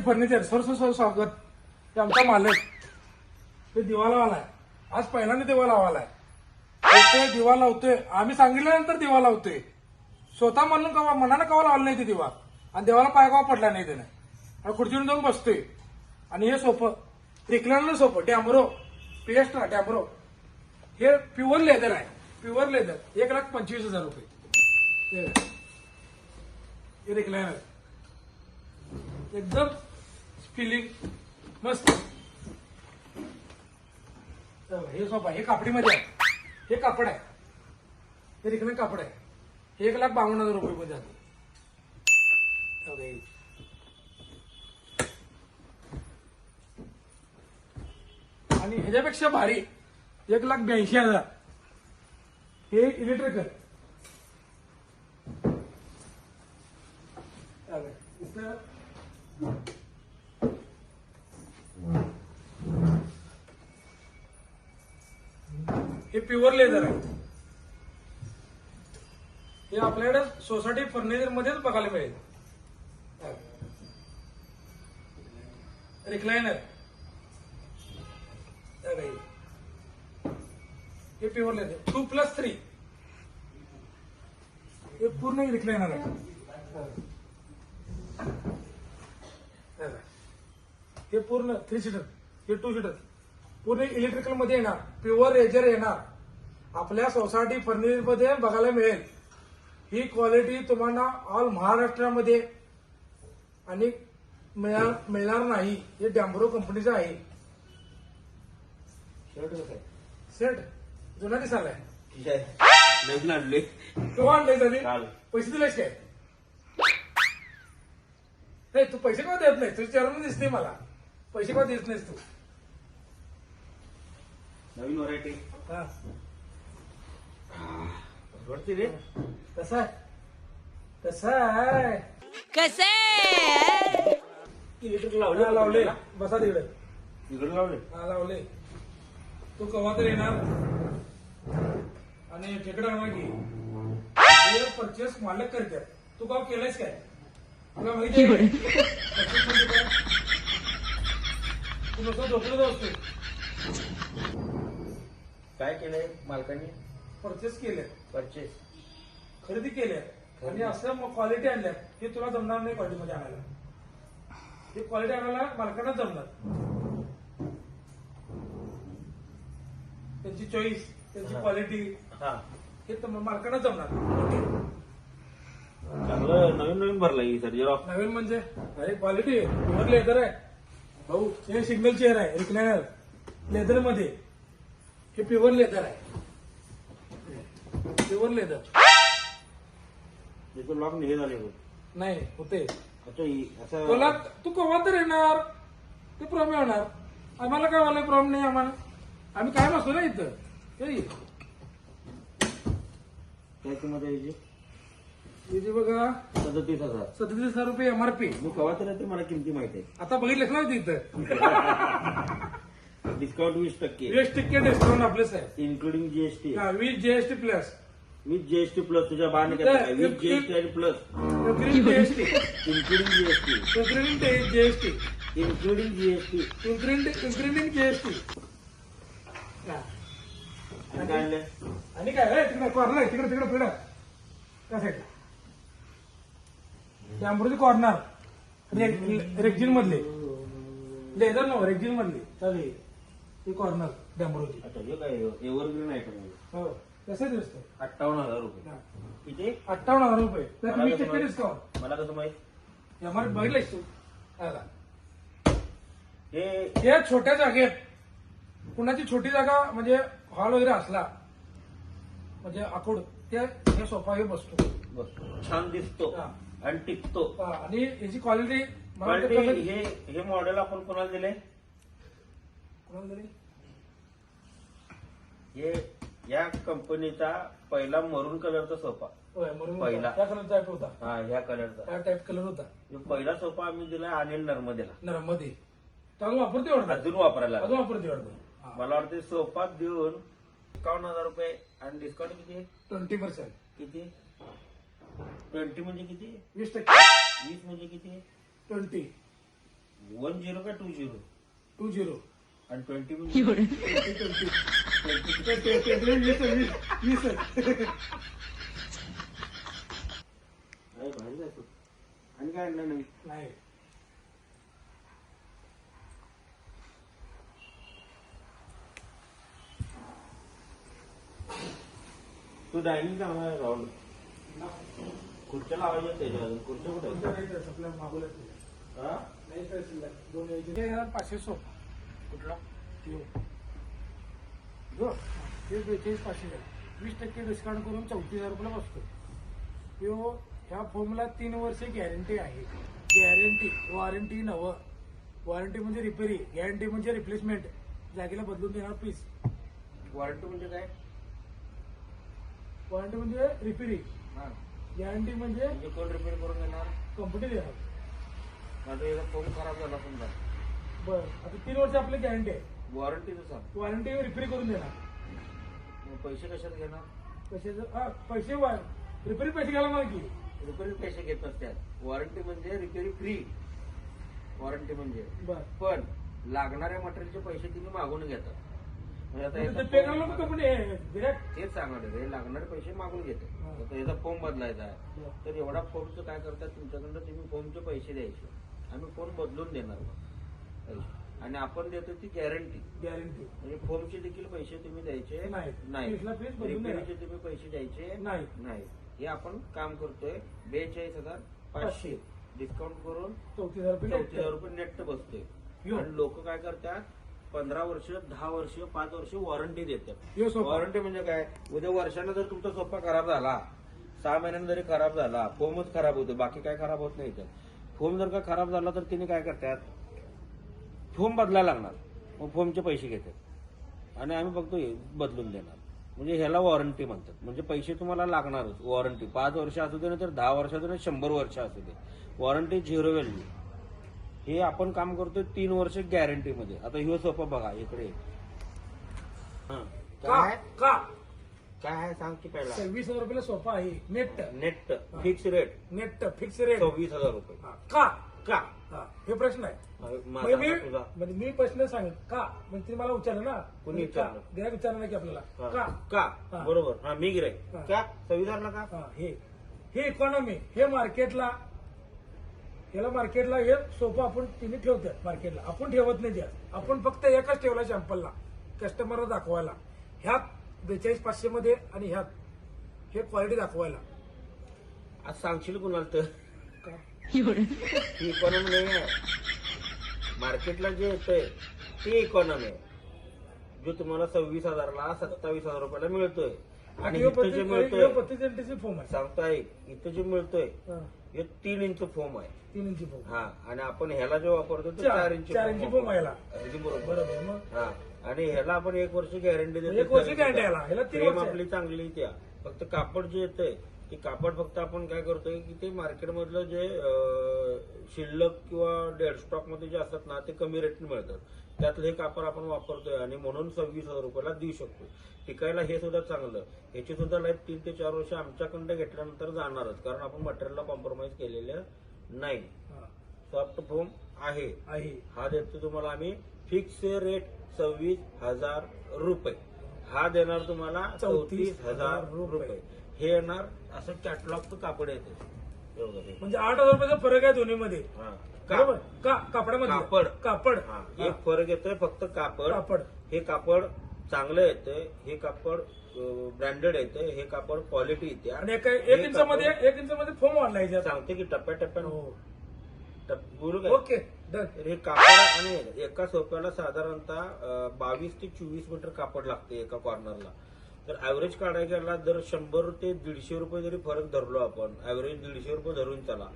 Furniture sir sir sir स्वागत ते आमचा मालक. ते दिवा लावालाय आज पहिल्यांदा दिवा लावालाय ते दिवा लावतोय. आम्ही सांगितल्यानंतर दिवा लावतोय. स्वतः म्हणून कवा मनानं कवा लावलं नाही ते दिवा? आणि देवाला पाय कवा पडला नाही त्याने? आणि खुर्चीवर जाऊन बसतोय. आणि हे सोपं रिक्लायनर सोपं डॅमरो पेस्ट डॅमरो. हे प्युअर लेदर आहे. Pure leather. एक लाख पंचवीस हजार रुपये. हे हे रिक्लायनर. एकदम फिलिंग मस्त. हे सोपा हे कापडीमध्ये आहे. हे कापड आहे. हे रिकमे कापड आहे. हे एक लाख बावन्न हजार रुपये मध्ये जाते आणि ह्याच्यापेक्षा भारी एक लाख ब्याऐंशी हजार. हे इलेक्ट्रिकल इथं प्युअर लेदर आहे हे आपल्याकडे सोसायटी फर्निचर मध्येच बघायला मिळेल. रिक्लायनर हे pure leather two plus three हे पूर्ण रिक्लायनर आहे. हे पूर्ण थ्री सीटर हे टू सीटर पूर्ण इलेक्ट्रिकलमध्ये येणार. प्युअर रेजर येणार. आपल्या सोसायटी फर्निचरमध्ये बघायला मिळेल. ही क्वालिटी तुम्हाला ऑल महाराष्ट्रामध्ये आणि मिळणार नाही. हे डॅम्ब्रो कंपनीचं आहे. शर्ट कसं आहे? सेट जुना दिसालाय नवीन आणले तू आणले तरी? काल. पैसे दिलेस काय नाही तू पैसे का देत नाही? तुझ्या चेहरा दिसते मला. पैसे का देत नाहीस तू? नवीन व्हरायटी हा. आवडते रे. कसं आहे? कसं आहे? कसे इलेक्ट्रिक हा, लावले. लावले. बसा तिकडे. इकडे लावले. हा लावले. तू कवा तर येणार? आणि ठेकडा आणणार की? परचेस मालक करतात. तू का केलंयस काय? तुला माहिती आहे? Purchase म्हणजे काय? तू नुसतं झोपलेलो असतो काय केलंय मालकांनी? परचेस केले परचेस खरेदी केल्या आणि असं क्वालिटी आणल्या हे तुला जमणार नाही क्वालिटी मध्ये आणायला. ही क्वालिटी आणायला मालकांना जमणार. त्यांची चॉईस त्यांची. क्वालिटी हा. हे तर मालकांना जमणार. चांगलं नवीन नवीन भरला ही सर्जेराव नवीन म्हणजे? अरे क्वालिटी प्युअर लेदर आहे. भाऊ हे सिंगल चेअर आहे रिक्लायनर लेदरमध्ये. हे प्युअर लेदर आहे. प्युअर लेदर त्याचं लॉक हे झाले. नाही होते. अच्छा ही असं तू केव्हा तर येणार? ते प्रॉब्लेम होणार आम्हाला काय मला प्रॉब्लेम नाही आम्हाला? आम्ही काय नसतो ना इथं. ते ये. काय किंमत आहे याची? इथे बघा. सदतीस हजार. सदतीस हजार रुपये एमआरपी मी कवा तर ते मला किमती माहिती आता बघितलंस ना तिथं आहे डिस्काउंट वीस टक्के. वीस टक्के डिस्काउंट आपलेच आहे इन्क्लुडिंग जीएसटी हा, वीस GST plus with GST plus तुझ्या बाहेर विथ जीएसटी आणि plus including GST including GST including GST including GST including GST आणि काय तिकडे कॉर्नर तिकडे तिकडे पिढ त्या साईडला त्यामुळे कॉर्नर रेक्झिन मधले. लेदर नो रेक्झिन मधले. चालेल ते कॉर्नर डॅम्ब्रोची अच्छा काय एव्हरग्रीन आहे हो. कसं दिसतं अठ्ठावन्न हजार रुपये. किती? अठ्ठावन्न हजार रुपये. त्यात मला कसं टक्के माहीत? डिस्काउंट मला कसं माहीत? एमआर बघितलंयस तू. हे छोट्या जागेत कुणाची छोटी जागा म्हणजे हॉल वगैरे असला म्हणजे आखूड ते हे सोफा हे बसतो. बस छान दिसतो हा. आणि टिकतो. हा, आणि याची क्वालिटी हे हे मॉडेल आपण कोणाला दिले कोणाला दिली? हे या कंपनीचा पहिला मरून कलरचा सोफा. होय, म्हणून पहिला. त्या कलर टाईप होता. हा ह्या कलरचा त्या टाईप कलर होता. पहिला सोफा आम्ही दिला अनिल नर्मदेला. नरमध्ये त्याला वापरते वाटतं? अजून वापरायला अजून वापरते वाटतं? मला वाटते सोफा देऊन एकावन्न हजार रुपये आणि डिस्काउंट किती? Twenty percent. किती? ट्वेंटी म्हणजे किती? वीस टक्के. वीस म्हणजे किती? ट्वेंटी. वन झिरो का टू झिरो? Two zero. आणि ट्वेंटी म्हणजे वीस अरे भारी जातो आणि काय आणलं नाही नाही. तू डायनिंग चांगला आहे राहुल खुर्च्या लावायच्या त्याच्या अजून खुर्च्या कुठे आहेत? आपल्या दोन हजार पाचशे सोप. कुठला? ते बेचाळीस पाचशे. वीस टक्के डिस्काउंट करून चौतीस हजार रुपयाला बसतो यो ह्या फोनला तीन वर्ष गॅरंटी आहे. गॅरंटी वॉरंटी नवं. वॉरंटी म्हणजे रिपेरी गॅरंटी म्हणजे रिप्लेसमेंट जागेला बदलून देणार पीस वॉरंटी म्हणजे काय? वॉरंटी म्हणजे रिपेरी हा. गॅरंटी म्हणजे म्हणजे कोण रिपेअर करून देणार? कंपनी देणार. माझा एकदा फोन खराब झाला समजा. बरं. आता तीन वर्ष आपली गॅरंटी आहे. वॉरंटीचं सांग वॉरंटी रिपेरी करून देणार. मग पैसे कशात घेणार? हा, पैसे रिपेरी पैसे घ्यायला मला की रिपेअरिंग पैसे घेत नसतात वॉरंटी म्हणजे रिपेअरी फ्री वॉरंटी म्हणजे. बरं. पण लागणाऱ्या मटेरियलचे पैसे तुम्ही मागून घेतात. म्हणजे आता याचा फोन- कंपनी डिरेक्ट तेच सांगणार रे लागणारे पैसे मागून घेते हा. आता याचा फॉर्म बदलायचा आहे. तर एवढा फॉर्मचं काय करतात तुमच्याकडनं तुम्ही फॉर्मचे पैसे द्यायचे. आम्ही फॉर्म बदलून देणार मग. पैसे. आणि आपण देतो ती गॅरंटी गॅरंटी म्हणजे फॉर्मचे देखील पैसे तुम्ही द्यायचे? नाही. नाही फीसला फीस बदलून रिपेअरीचे तुम्ही पैसे द्यायचे? नाही. नाही हे आपण काम करतोय. बेचाळीस हजार पाचशे. डिस्काउंट करून चौतीस हजार रुपये चौतीस हजार. रुपये नेट बसतोय. यो. आणि लोक काय करतात? पंधरा वर्ष दहा वर्ष पाच वर्ष वॉरंटी देतात. यो सोफा. वॉरंटी म्हणजे काय? उद्या वर्षानं जर तुमचा सोफा खराब झाला सहा महिन्यानं जरी खराब झाला फोमच खराब होतो बाकी काय खराब होत नाही त्यात फोम जर का खराब झाला तर तिने काय करतात? फोम बदलायला लागणार. मग फोमचे पैसे घेतात. आणि आम्ही हे बदलून देणार. म्हणजे ह्याला वॉरंटी म्हणतात. म्हणजे पैसे तुम्हाला लागणारच. वॉरंटी पाच वर्ष असू दे ना तर दहा वर्ष असू दे शंभर वर्ष असू दे. वॉरंटी झिरो व्हॅल्यू हे आपण काम करतोय तीन वर्ष गॅरंटी मध्ये. आता ह्यो सोफा बघा. इकडे. हं. काय? का? काय आहे? सांग की पहिला. सव्वीस हजार रुपयाला सोफा आहे. Net net fix rate net fix rate सव्वीस हजार रुपये. हा, का? का? हा, हे प्रश्न आहे. माझा मी तुझा म्हणजे मी प्रश्न सांग का? म्हणजे तुम्ही मला विचारलं ना? कोणी म्हणजे का? विचारलं? गिऱ्हाईक विचारलं नाही की आपल्याला. हा. का? का? हा. बरोबर. हा मी गिराय हा. का हजारला का हा, हे. हे इकॉनॉमी हे मार्केटला याला मार्केटला हे सोपं आपण तिने ठेवतात मार्केटला आपण ठेवत नाही त्यात आपण फक्त एकच ठेवला शॅम्पलला कस्टमरला दाखवायला. ह्यात बेचाळीस पाचशे मध्ये आणि ह्यात हे क्वालिटी दाखवायला. आज सांगशील कुणाला तर? का? इकॉनॉमी नाही आहे. मार्केटला जे येतंय ते इकॉनॉमी आहे. जो तुम्हाला सव्वीस हजारला सत्तावीस हजार रुपयाला मिळतोय. आणि इथं जे मिळतोय फोम आहे. सांगताय इथं जे मिळतोय हा, तीन इंच फोम आहे. तीन इंची फोम हा आणि आपण ह्याला जे वापरतो ते चार- इंच चार इंची फोम आहे याला. अगदी बरोबर. बरोबर मग? हा आणि ह्याला आपण एक वर्ष गॅरंटी देतो एक वर्ष guarantee ह्याला. ह्याला तीन फ्रेम वर्ष. आपली चांगली त्या फक्त कापड जे येतंय ते कापड फक्त आपण काय करतोय की ते मार्केटमधलं जे शिल्लक किंवा डेड स्टॉकमध्ये जे असतात ना ते कमी रेटने मिळतात. त्यातलं हे कापड आपण वापरतोय आणि म्हणून सव्वीस हजार रुपयाला देऊ शकतो टिकायला हे सुद्धा चांगलं. ह्याची सुद्धा लाईफ तीन ते चार वर्ष आमच्याकडनं घेतल्यानंतर जाणारच कारण आपण मटेरियलला कॉम्प्रोमाइज केलेलं नाही. सॉफ्ट फोम आहे. आहे. हा देतो तुम्हाला आम्ही फिक्स रेट सव्वीस हजार रुपये. हा देणार तुम्हाला चौतीस हजार रुपये. हे येणार असं कॅटलॉगचं कापड येते एवढं हे. म्हणजे आठ हजार रुपयाचा फरक आहे दोन्हीमध्ये. हा. का- बरोबर. का? कापडामध्ये. कापड. कापड. हा. हा, एक फरक येतोय फक्त कापड. कापड. हे कापड चांगलं येतंय हे कापड ब्रँडेड येते हे कापड क्वालिटी येते. आणि एक एक इंच मध्ये एक इंच मध्ये फोम वाढला याच्यात. सांगते की टप्प्याटप्प्यानं हो. Okay done. तर हे कापड आणि एका सोफ्याला साधारणतः बावीस ते चोवीस मीटर कापड लागते एका कॉर्नरला तर ऍव्हरेज काढायला गेला जर शंभर ते दीडशे रुपये जरी फरक धरलो आपण ऍव्हरेज दीडशे रुपये धरून चला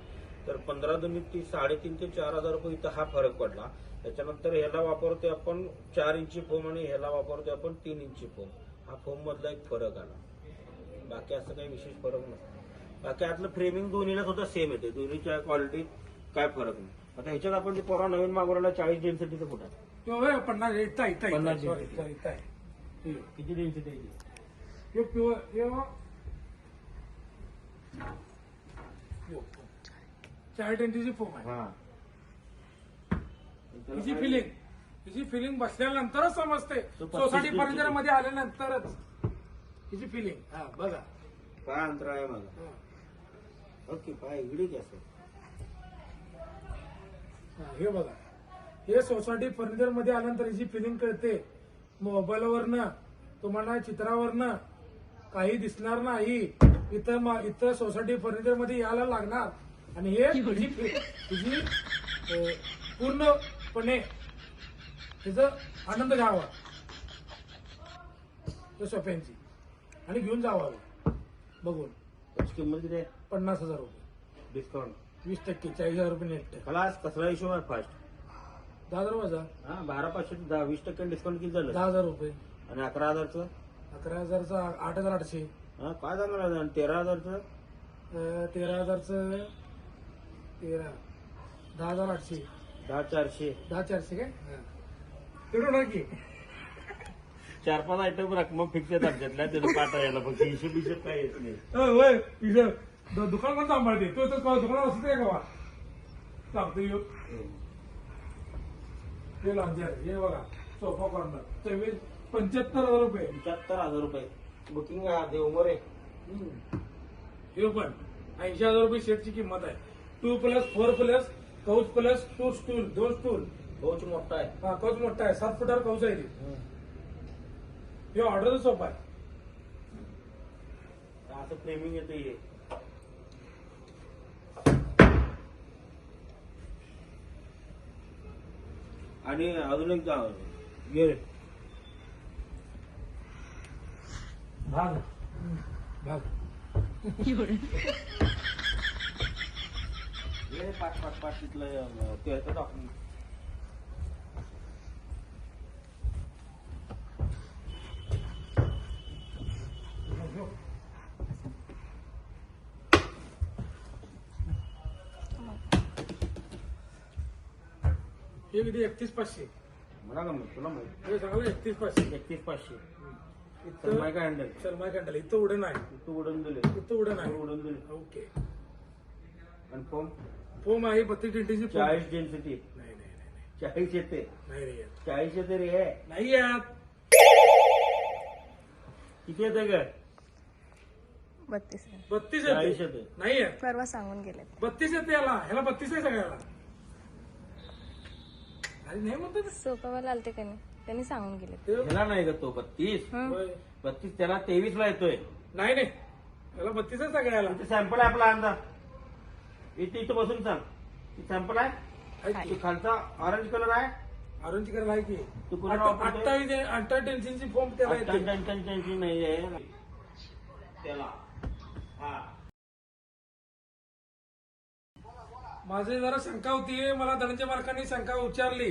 तर पंधरा दोन्ही तीस साडेतीन ते चार हजार रुपये इथं हा फरक पडला. त्याच्यानंतर ह्याला वापरतोय आपण चार इंची फोम आणि ह्याला वापरतोय आपण तीन इंची फोम हा फोम मधला एक फरक आला. बाकी असं काही विशेष फरक नसतो बाकी आतलं फ्रेमिंग दोन्हीला सुद्धा सेम येते. दोन्हीच्या क्वालिटीत काय फरक नाही. आता ह्याच्यात आपण जे पोरा नवीन मागवलेला चाळीस डेन्सिटीचं कुठं? तो पन्नास पन्नास किती डेन्सिटी आहे ती? हे प्युअर हे. चार टेंटीची फोम आहे हा हिची फिलिंग हिची फिलिंग बसल्यानंतरच समजते. तो पस्तीस सोसायटी दिवस फर्निचरमध्ये आल्यानंतरच हिची फिलिंग हा बघा. काय अंतर आहे माझा. हा. ओके पाय इकडे हा, हे बघा. हे सोसायटी फर्निचरमध्ये आल्यानंतर हिची फिलिंग कळते मोबाईलवरनं तुम्हाला चित्रावरनं काही दिसणार नाही. इथं इथं सोसायटी फर्निचरमध्ये यायला लागणार. आणि हे हिची अं, पूर्णपणे तिचा आनंद घ्यावा. त्या सोफ्यांची आणि घेऊन जावा. बघून. त्याची किंमत किती आहे? पन्नास हजार रुपये. डिस्काउंट. वीस टक्के चाळीस हजार रुपये नेट खलास कसला हिशोब आहे फास्ट दहा हजार माझा हा बारा पाचशे दहा वीस टक्के डिस्काउंट किती झालं? दहा हजार रुपये. आणि अकरा हजारचं? अकरा हजारचा आठ हजार आठशे. हा काय आणि तेरा हजारचं? अं, तेरा हजारचं तेरा. दहा हजार आठशे. दहा चारशे. दहा चारशे काय? तेवढं होणार की. चार पाच आयटम रक्कम फिक्स आहेत आमच्यातल्या त्याचं पाठा यायला फक्त हिशोब हिशोब काय येत नाही. होय, होय इथं दु- दुकान कोण सांभाळते? तो तर दुकानात असते का गावा सांगतो येऊ हे. लॉन्जर हे बघा. Sofa corner. चोवीस पंच्याहत्तर हजार रुपये. पंच्याहत्तर हजार रुपये. बुकिंग देव मोरे. हे पण ऐंशी हजार रुपये सेटची किंमत आहे. Two plus four plus couch plus two stool दोन स्टूल कोच मोठा आहे. हा कौच मोठा आहे. सात फुटावर कौच आहे ते. हे ऑर्डरचा सोफा आहे. असं फ्रेमिंग येतं हे. आणि अजून एक घे रे. भाग भाग रे पाच पाच पाच तिथलं अं, ते हे किती एकतीस पाचशे. मला का माहीत तुला माहीत. हे सांगलं एकतीस पाचशे. एकतीस पाचशे. इथं काय हँडल शर्मा कॅन्डल. इथं उडे नाही तू उडून दिले. इथं उडे नाही उडून दिले. ओके. आणि फोम? फोम आहे बत्तीस फोम. चाळीस डेन्सिटी नाही नाही नाही नाही. चाळीस येते. नाही रे येत. चाळीस येते रे. नाही यात. किती येते ग? बत्तीस आहे. बत्तीस चाळीस येते. येते नाही येत. परवा सांगून गेले बत्तीस येते याला. ह्याला बत्तीस आहे सगळ्याला. अरे नाही म्हणतो ते. सोफावाला आलते का नाही? त्यांनी सांगून गेले ते- ह्याला नाही ग तो बत्तीस. होय. बत्तीस त्याला तेवीस ला येतोय. नाही नाही. ह्याला बत्तीस आहे सगळ्याला. सॅम्पल आहे आपला अंदाज. इथे इथं बसून सांग. सॅम्पल आहे? आहे की? ते खालचा ऑरेंज कलर आहे? ऑरेंज कलर आहे की? तू कुणाला अठ्ठा- वापरतोय? अठ्ठावीस अठ्ठावीस टेन्शनची फॉर्म त्याला येते अठ्ठ्याऐंशी नाही आहे त्याला. हा. माझी जरा शंका होती मला धनंजय मार्कांनी शंका उच्चारली.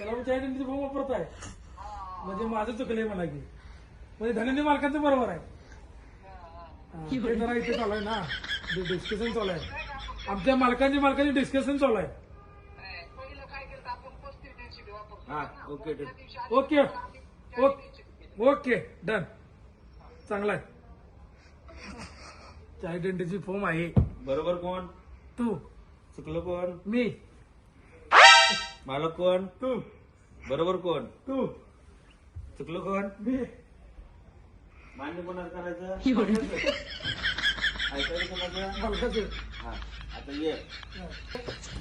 त्याला पण चाळीस फॉर्म वापरत आहे. म्हणजे माझं चुकलंय म्हणा की. म्हणजे धनंजय मालकांचं बरोबर आहे. हा, जरा इथे चालू आहे ना. डिस्कशन चालू आहे. आमच्या मालकांची मालकांची डिस्कशन चालू आहे. हा ओके ओके ओके डन चांगला आहे. डेंटीची फॉर्म आहे. बरोबर कोण? तू. चुकलं कोण? मी. मालक कोण? तू. बरोबर कोण? तू. चुकलं कोण? मी. मान्य कोणाला करायचं? ऐकायचं कोणाचं मालकाचं हा आता ये.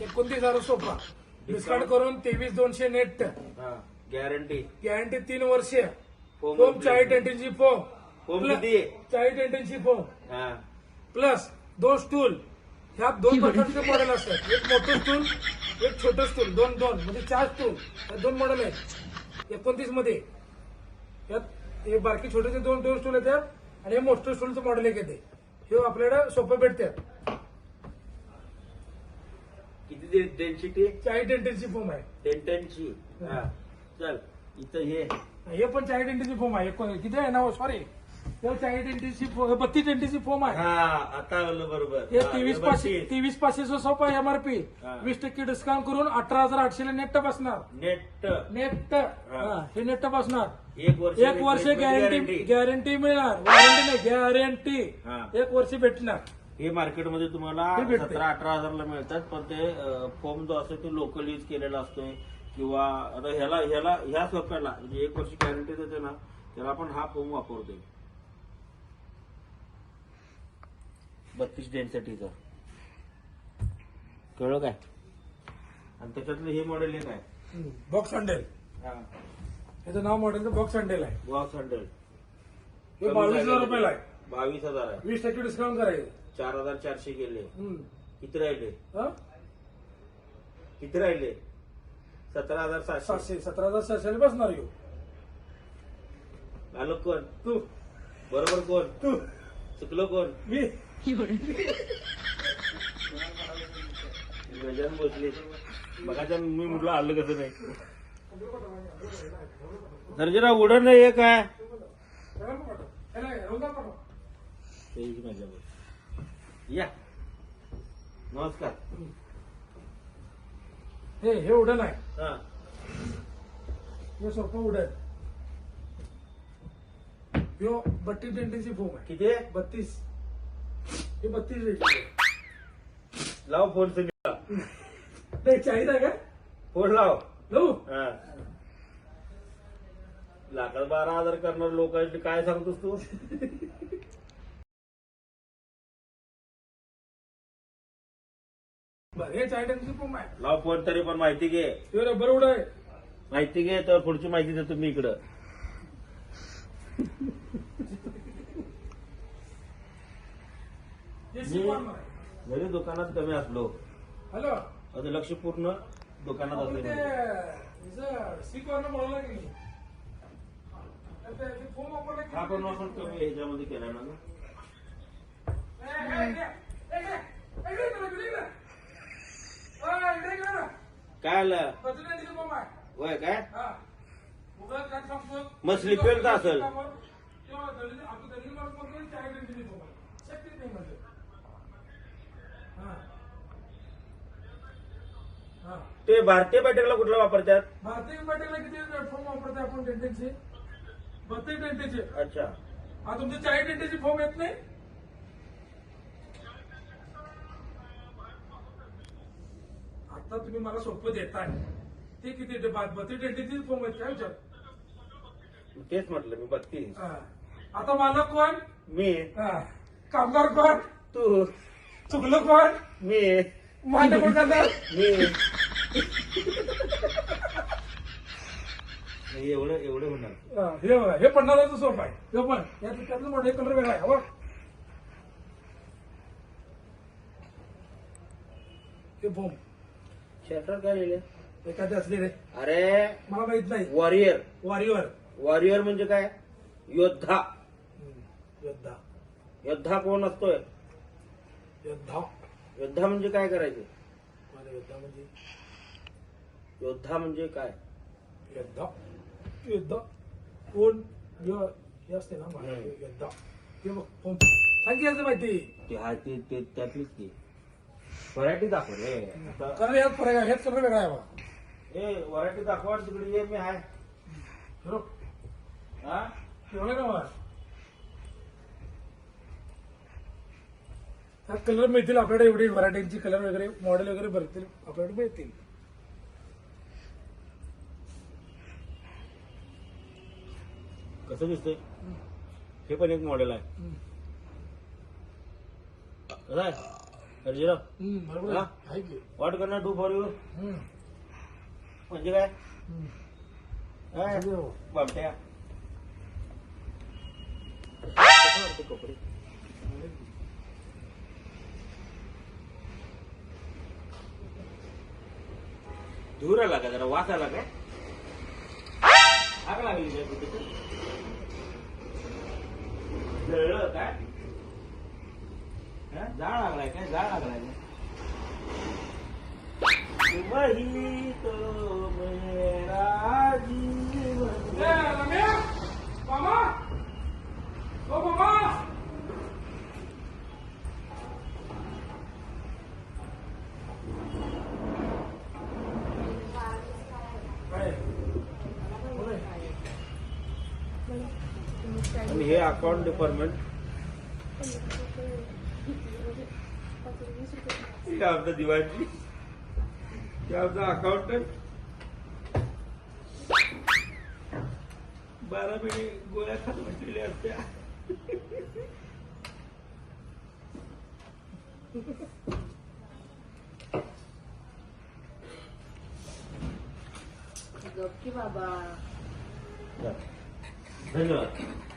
एकोणतीस हजार सोफा. डिस्काउंट करून तेवीस दोनशे नेट हा गॅरंटी गॅरंटी तीन वर्ष. फोम चाळीस डेंटीची फोम फोम किती? चाळीस फोम हा. प्लस दोन स्टूल ह्यात दोन प्रकारचे मॉडेल असतात. एक मोठं स्टूल एक छोटं स्टूल दोन दोन म्हणजे चार स्टूल दोन मॉडेल आहेत. एकोणतीसमध्ये. यात हे बारकी छोटेचे दोन दोन स्टूल येतात आणि हे मोठं स्टूलचं मॉडेल एक येते हे आपल्याकडे सोपं भेटतात किती डेन्सिटी चाळीस डेंटेलची फोम आहे. हा. चल इथं हे. हे पण चाळीस डेंटेलची फोम आहे. किती आहे? ना सॉरी बत्तीस डेंटेलची फोम आहे. हा आता आलं बरोबर. हे हा, तेवीस पाचशे. तेवीस पाचशेचं सोप आहे एमआरपी हा. वीस टक्के डिस्काउंट करून अठरा हजार आठशेला नेट बसणार. नेट. नेट हा, नेट बसणार. एक वर्ष एक वर्ष गॅरंटी गॅरंटी मिळणार. वॉरंटी नाही गॅरंटी. एक वर्ष भेटणार. हे मार्केटमध्ये तुम्हाला हे भेटते. सतरा अठरा हजारला मिळतात पण ते फोम जो असतो तो लोकल यूज केलेला असतोय. किंवा आता ह्याला ह्याला ह्या सोप्याला म्हणजे एक वर्ष गॅरंटी देते ना त्याला आपण हा फोम वापरतोय. बत्तीस डेन्सिटीचा. कळलं काय? आणि त्याच्यातलं हे मॉडेल एक आहे. बॉक्स हंडेल याचं नाव मॉडेलचं बॉक्स हंडेल आहे. बॉक्स हंड्रेड हे बावीस हजार रुपयाला आहे. बावीस हजार आहे. वीस टक्के डिस्काउंट करायचं. चार हजार चारशे गेले. हम्म. किती राहिले? हा? किती राहिले? सतरा हजार सातशे. सातशे सतरा हजार सातशे बसणार येऊ आलं कोण? तू. बरोबर कोण? तू. चुकलो कोण? मी. गजान बसले बघाच्या मी म्हटलं आलं कसं नाही. तर जरा उडण हे काय? तेही मजा बघ. या. नमस्कार. हे हे उडण आहे. हा. हे सोपं उडण. ह्यो बत्तीस डेंटीची फोम आहे. किती? आहे? बत्तीस. हे बत्तीस डेंटी लाव फोन सुनीला नाही चाळीस आहे का? फोन लाव. लावू? हा. लाखात बारा हजार करणार लोकांची काय सांगतोस तू? बरं हे चाळीस फोम आहे लाव फोन तरी पण माहिती घे. हे रबर उड आहे. माहिती घे तर पुढची माहिती देतो मी इकडं. जरी दुकानात कमी असलो. हॅलो? आता लक्ष पूर्ण दुकानात असले की- हा पण आपण कमी ह्याच्यामध्ये केला ना ग? ए, ए, ए, ए, ए, ए, इकडे इकडे, इकडे, इकडे. ओ, इकडे इकडे ना. काय आलं बत्तीस डेंटीची फोम आहे होय काय हा. उगाच काय सांगतो? मग स्लिपेल तर असेल. तेव्हा दलित- आपलं दलित माणूस बोलतो, चाळीस डेंटीची फोम आहे. शक्यच नाही म्हणजे. हा. हा. ते भारतीय बॅटरीला कुठला वापरतात? भारतीय पाटीलला किती फॉर्म वापरते आपण? डेंटेचे बत्तीस डेंटेचे अच्छा. हा तुमचे चाळीस डेंटेचे फॉर्म येत नाही? आता तुम्ही मला सोपं देताय. ते किती बत्तीस डेंटेचे फॉर्म आहेत काय विचार? तेच म्हटलं मी बत्तीस. हा. आता मालक कोण? मी. हा. कामगार कोण? तू. चुकलं कोण? मी. मांडे कोण करणार मी. हे एवढं एवढं होणार हा, हे बघा, हे पन्नासाचं सोप आहे. हे पण यात त्यातलं मोठे कलर वेगळा आहे बघ हे बोम शटर काय लिहिले? एखादे असले रे. अरे मला माहीत नाही. वॉरियर वारीवर वॉरियर म्हणजे काय? योद्धा. योद्धा. योद्धा कोण असतोय? योद्धा. योद्धा म्हणजे काय करायचे? मला योद्धा म्हणजे योद्धा म्हणजे काय? योद्धा? योद्धा कोण? यो- हे असते ना हम्म. योद्धा. हे बघ बोम. सांग की याचं माहिती. ते हा ते ते त्यातलीच की. व्हरायटी दाखव रे. आता कारण यात फरक आहे हेच कलर वेगळा आहे बघा ए व्हरायटी दाखवा तिकडे ये मी आहे बरोबर हा? एवढं का मला? त्यात कलर मिळतील आपल्याकडे एवढी व्हरायटीची कलर वगैरे मॉडेल वगैरे भरतील आपल्याकडे मिळतील. कसं दिसतंय हे पण एक मॉडेल आहे हम्म. कसं आहे अर्जुन हम्म, बरोबर हा? आहे. आहे की वाट करणार टू फॉर यू हम्म. म्हणजे काय हम्म. काय? सगळे हो. बामट्या कसं वाटतं कपडे धूर आला का जरा वास आला काय आग लागली काय कुठे तर? जळलं काय हा? जाळ लागलाय काय जाळ लागलाय काय वही तो मेरा जीवन ए, रम्या मामा ओ मामा काय? कोण आहे? आणि हे अकाउंट डिपार्टमेंट हे आमचं दिवाळी हे आमचा अकाउंटंट बारा महिने गोळ्या खात बसलेल्या असत्या. गप की बाबा. धन्यवाद.